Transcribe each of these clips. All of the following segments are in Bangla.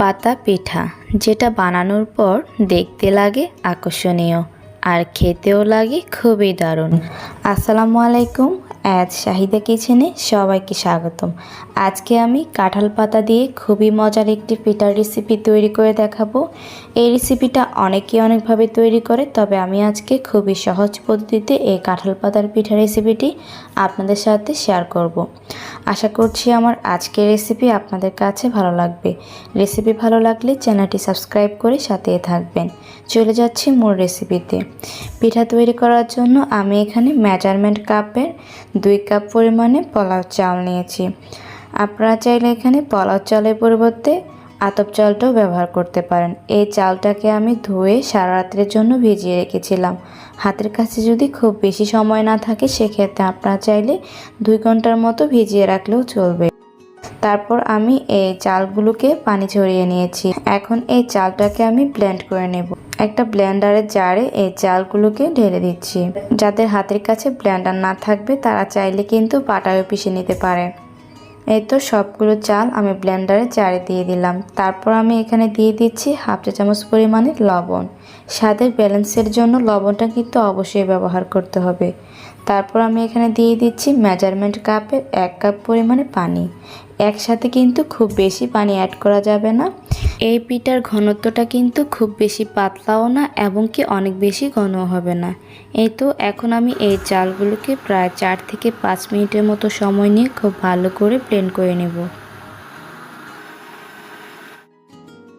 পাতা পিঠা, যেটা বানানোর পর দেখতে লাগে আকর্ষণীয় আর খেতেও লাগে খুবই দারুণ। আসসালামু আলাইকুম। আজ শাহিদা কিচেনে সবাইকে স্বাগতম। আজকে আমি কাঁঠাল পাতা দিয়ে খুবই মজার একটি পিঠার রেসিপি তৈরি করে দেখাবো। এই রেসিপিটা অনেকে অনেকভাবে তৈরি করে, তবে আমি আজকে খুবই সহজ পদ্ধতিতে এই কাঁঠাল পাতার পিঠা রেসিপিটি আপনাদের সাথে শেয়ার করব। আশা করছি আমার আজকের রেসিপি আপনাদের কাছে ভালো লাগবে। রেসিপি ভালো লাগলে চ্যানেলটি সাবস্ক্রাইব করে সাথে থাকবেন। চলে যাচ্ছি মূল রেসিপিতে পিঠা তৈরি করার জন্য আমি এখানে মেজারমেন্ট কাপের দুই কাপ পরিমাণে পোলাও চাল নিয়েছি। আপনারা চাইলে এখানে পোলাও চালের পরিবর্তে আতপ চালটাও ব্যবহার করতে পারেন। এই চালটাকে আমি ধুয়ে সারা রাত্রের জন্য ভিজিয়ে রেখেছিলাম। হাতের কাছে যদি খুব বেশি সময় না থাকে, সেক্ষেত্রে আপনারা চাইলে দুই ঘণ্টার মতো ভিজিয়ে রাখলেও চলবে। তারপর আমি এই চালগুলোকে পানি ছড়িয়ে নিয়েছি। এখন এই চালটাকে আমি ব্লেন্ড করে নেব। একটা ব্লেন্ডারের জারে এই চালগুলোকে ঢেলে দিচ্ছি। যাদের হাতের কাছে ব্লেন্ডার না থাকবে, তারা চাইলে কিন্তু পাটায়ও পিষে নিতে পারে। এই তো সবগুলো চাল আমি ব্লেন্ডারে জারে দিয়ে দিলাম। তারপর আমি এখানে দিয়ে দিচ্ছি হাফ চা চামচ পরিমাণে লবণ। স্বাদের ব্যালেন্সের জন্য লবণটা কিন্তু অবশ্যই ব্যবহার করতে হবে। তারপর আমি এখানে দিয়ে দিচ্ছি মেজারমেন্ট কাপের এক কাপ পরিমাণে পানি। একসাথে কিন্তু খুব বেশি পানি অ্যাড করা যাবে না। এই পিঠার ঘনত্বটা কিন্তু খুব বেশি পাতলাও না এবং কি অনেক বেশি ঘন হবে না। এই তো, এখন আমি এই চালগুলোকে প্রায় চার থেকে পাঁচ মিনিটের মতো সময় নিয়ে খুব ভালো করে প্লেন করে নেব।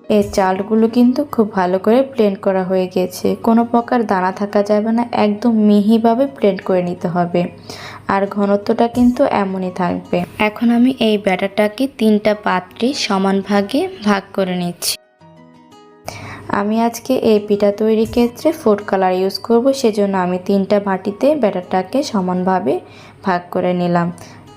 এই চালগুলো কিন্তু খুব ভালো করে প্লেন করা হয়ে গেছে। কোনো প্রকার দানা থাকা যাবে না, একদম মিহিভাবে প্লেন করে নিতে হবে। আর ঘনত্বটা কিন্তু এমনই থাকবে। এখন আমি এই ব্যাটারটাকে তিনটা পাত্রে সমান ভাগে ভাগ করে নিচ্ছি। আমি আজকে এই পিঠা তৈরির ক্ষেত্রে ফুড কালার ইউজ করব, সেজন্য আমি তিনটা বাটিতে ব্যাটারটাকে সমানভাবে ভাগ করে নিলাম।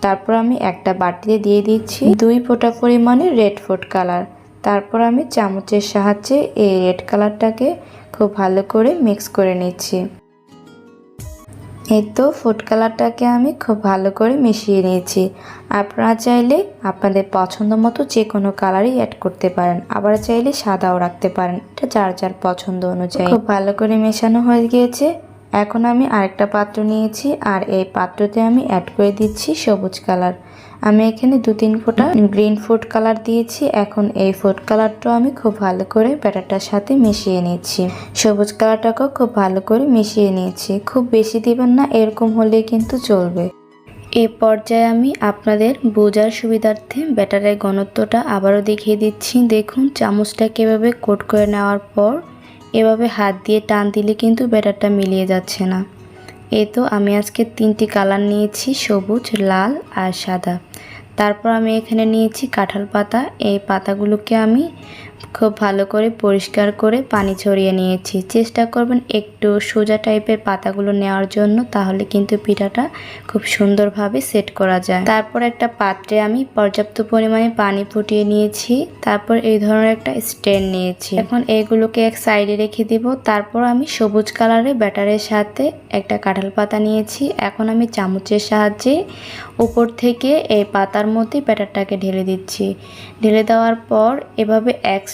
তারপর আমি একটা বাটিতে দিয়ে দিচ্ছি দুই ফোঁটা পরিমাণে রেড ফুড কালার তারপর আমি চামচের সাহায্যে এই রেড কালারটাকে খুব ভালো করে মিক্স করে নিচ্ছি। এই তো ফুড কালারটাকে আমি খুব ভালো করে মিশিয়ে নিয়েছি। আপনারা চাইলে আপনাদের পছন্দ মতো যে কোনো কালারই অ্যাড করতে পারেন। আবার চাইলে সাদাও রাখতে পারেন। এটা যার যার পছন্দ অনুযায়ী। খুব ভালো করে মেশানো হয়ে গিয়েছে। এখন আমি আরেকটা পাত্র নিয়েছি। আর এই পাত্রতে আমি অ্যাড করে দিচ্ছি সবুজ কালার আমি এখানে দু তিন ফোঁটা গ্রিন ফুড কালার দিয়েছি। এখন এই ফুড কালারটাও আমি খুব ভালো করে ব্যাটারটার সাথে মিশিয়ে নিচ্ছি। সবুজ কালারটাকেও খুব ভালো করে মিশিয়ে নিয়েছি খুব বেশি দিবেন না, এরকম হলেই কিন্তু চলবে। এই পর্যায়ে আমি আপনাদের বোঝার সুবিধার্থে ব্যাটারের ঘনত্বটা আবারও দেখিয়ে দিচ্ছি। দেখুন চামচটাকে এভাবে কোট করে নেওয়ার পর এভাবে হাত দিয়ে টান দিলে কিন্তু ব্যাটারটা মিলিয়ে যাচ্ছে না। এই তো আমি আজকে তিনটি কালার নিয়েছি, সবুজ, লাল আর সাদা। তারপর আমি এখানে নিয়েছি কাঁঠাল পাতা। এই পাতাগুলোকে আমি খুব ভালো করে পরিষ্কার করে পানি ছড়িয়ে নিয়েছি। চেষ্টা করবেন একটু সোজা টাইপের পাতাগুলো নেওয়ার জন্য, তাহলে কিন্তু পিঠাটা খুব সুন্দরভাবে সেট করা যায়। তারপর একটা পাত্রে আমি পর্যাপ্ত পরিমাণে পানি ফুটিয়ে নিয়েছি। তারপর এই ধরনের একটা স্ট্যান্ড নিয়েছি। এখন এইগুলোকে এক সাইডে রেখে দিব। তারপর আমি সবুজ কালারের ব্যাটারের সাথে একটা কাঁঠাল পাতা নিয়েছি। এখন আমি চামচের সাহায্যে উপর থেকে এই পাতার মধ্যে ব্যাটারটাকে ঢেলে দিচ্ছি। ঢেলে দেওয়ার পর এভাবে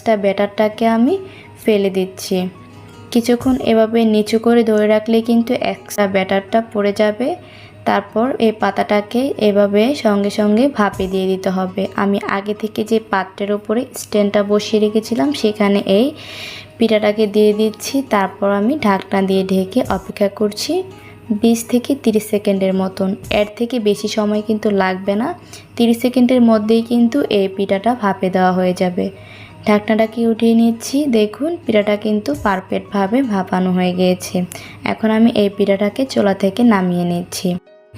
এক্সট্রা ব্যাটারটাকে আমি ফেলে দিচ্ছি। কিছুক্ষণ এভাবে নিচু করে ধরে রাখলে কিন্তু এক্সট্রা ব্যাটারটা পড়ে যাবে। তারপর এই পাতাটাকে এভাবে সঙ্গে সঙ্গে ভাপে দিয়ে দিতে হবে। আমি আগে থেকে যে পাত্রের ওপরে স্ট্যান্ডটা বসিয়ে রেখেছিলাম, সেখানে এই পিঠাটাকে দিয়ে দিচ্ছি। তারপর আমি ঢাকনা দিয়ে ঢেকে অপেক্ষা করছি বিশ থেকে তিরিশ সেকেন্ডের মতন। এর থেকে বেশি সময় কিন্তু লাগবে না। তিরিশ সেকেন্ডের মধ্যেই কিন্তু এই পিঠাটা ভাপে দেওয়া হয়ে যাবে। ঢাকনাটাকে উঠিয়ে নিচ্ছি? দেখুন, পিঠাটা কিন্তু পারফেক্টভাবে ভাপানো হয়ে গিয়েছে। এখন আমি এই পিঠাটাকে চোলা থেকে নামিয়ে নিচ্ছি।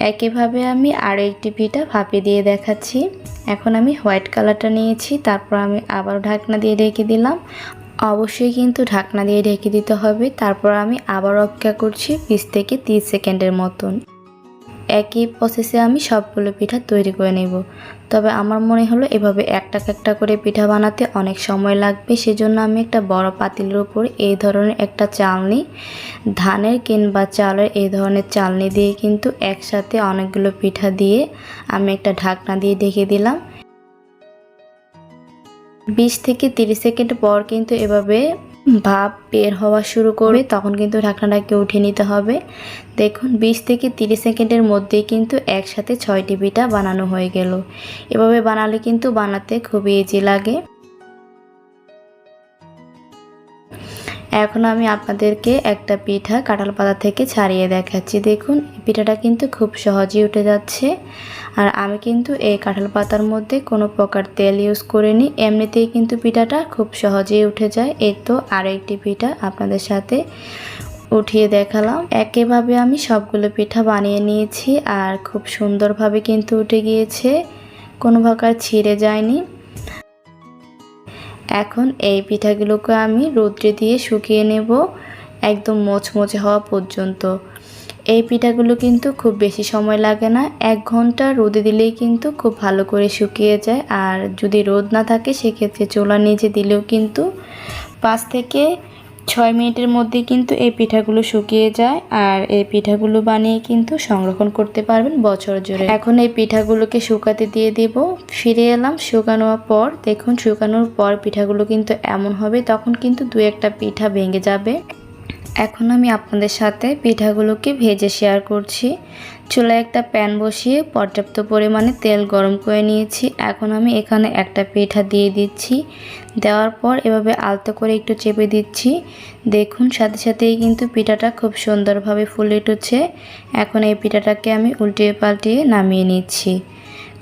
একইভাবে আমি আরও একটি পিঠা ভাপে দিয়ে দেখাচ্ছি। এখন আমি হোয়াইট কালারটা নিয়েছি, তারপর আমি আবার ঢাকনা দিয়ে রেখে দিলাম। অবশ্যই কিন্তু ঢাকনা দিয়ে ঢেকে দিতে হবে। তারপর আমি আবার অপেক্ষা করছি বিশ থেকে তিরিশ সেকেন্ডের মতন। একই প্রসেসে আমি সবগুলো পিঠা তৈরি করে নেব। তবে আমার মনে হলো এভাবে একটা একটা করে পিঠা বানাতে অনেক সময় লাগবে। সেজন্য আমি একটা বড় পাতিলের উপর এই ধরনের একটা চালনি, ধানের কিংবা চালের এই ধরনের চালনি দিয়ে কিন্তু একসাথে অনেকগুলো পিঠা দিয়ে আমি একটা ঢাকনা দিয়ে ঢেকে দিলাম। বিশ থেকে তিরিশ সেকেন্ড পর কিন্তু এভাবে ভাপ বের হওয়া শুরু করবে, তখন কিন্তু ঢাকনাটাকে উঠিয়ে নিতে হবে। দেখুন, বিশ থেকে তিরিশ সেকেন্ডের মধ্যেই কিন্তু একসাথে ছয়টি পিঠা বানানো হয়ে গেল। এভাবে বানালে কিন্তু বানাতে খুবই ইজি লাগে। এখন আমি আপনাদেরকে একটা পিঠা কাঁঠাল পাতা থেকে ছাড়িয়ে দেখাচ্ছি। দেখুন পিঠাটা কিন্তু খুব সহজেই উঠে যাচ্ছে। আর আমি কিন্তু এই কাঁঠাল পাতার মধ্যে কোনো প্রকার তেল ইউজ করিনি। এমনিতেই কিন্তু পিঠাটা খুব সহজেই উঠে যায়। এই তো আরও একটি পিঠা আপনাদের সাথে উঠিয়ে দেখালাম। একেভাবে আমি সবগুলো পিঠা বানিয়ে নিয়েছি আর খুব সুন্দরভাবে কিন্তু উঠে গিয়েছে। কোনো প্রকার ছিঁড়ে যায়নি। এখন এই পিঠাগুলোকে আমি রৌদ্রে দিয়ে শুকিয়ে নেব একদম মোচমোচে হওয়া পর্যন্ত। এই পিঠাগুলো কিন্তু খুব বেশি সময় লাগে না। এক ঘণ্টা রোদে দিলেই কিন্তু খুব ভালো করে শুকিয়ে যায়। আর যদি রোদ না থাকে, সেক্ষেত্রে চোলা নিচে দিলেও কিন্তু পাঁচ থেকে ছয় মিনিটের মধ্যে কিন্তু এই পিঠাগুলো শুকিয়ে যায়। আর এই পিঠাগুলো বানিয়ে কিন্তু সংরক্ষণ করতে পারবেন বছর জুড়ে। এখন এই পিঠাগুলোকে শুকাতে দিয়ে দিব। ফিরে এলাম শুকানোর পর। দেখুন, শুকানোর পর পিঠাগুলো কিন্তু এমন হবে, তখন কিন্তু দু একটা পিঠা ভেঙে যাবে। এখন আমি আপনাদের সাথে পিঠাগুলোকে ভেজে শেয়ার করছি। চুলায় একটা প্যান বসিয়ে পর্যাপ্ত পরিমাণে তেল গরম করে নিয়েছি। এখন আমি এখানে একটা পিঠা দিয়ে দিচ্ছি। দেওয়ার পর এভাবে আলতো করে একটু চেপে দিচ্ছি। দেখুন, সাথে সাথেই কিন্তু পিঠাটা খুব সুন্দরভাবে ফুলে উঠেছে। এখন এই পিঠাটাকে আমি উল্টিয়ে পাল্টিয়ে নামিয়ে নিচ্ছি।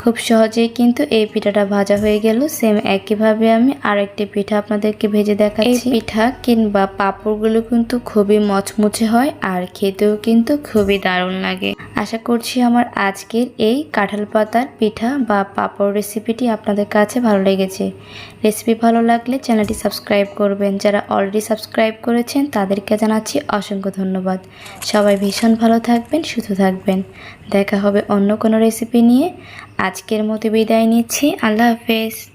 খুব সহজেই কিন্তু এই পিঠাটা ভাজা হয়ে গেল। সেম একইভাবে আমি আরেকটি পিঠা আপনাদেরকে ভেজে দেখাচ্ছি। পিঠা কিংবা পাপড়গুলো কিন্তু খুবই মচমুচে হয় আর খেতেও কিন্তু খুবই দারুণ লাগে। আশা করছি আমার আজকের এই কাঁঠাল পাতার পিঠা বা পাঁপড় রেসিপিটি আপনাদের কাছে ভালো লেগেছে। রেসিপি ভালো লাগলে চ্যানেলটি সাবস্ক্রাইব করবেন। যারা অলরেডি সাবস্ক্রাইব করেছেন, তাদেরকে জানাচ্ছি অসংখ্য ধন্যবাদ। সবাই ভীষণ ভালো থাকবেন, সুস্থ থাকবেন। দেখা হবে অন্য কোনো রেসিপি নিয়ে। আজকের মতো বিদায় নিচ্ছি। আল্লাহ হাফেজ।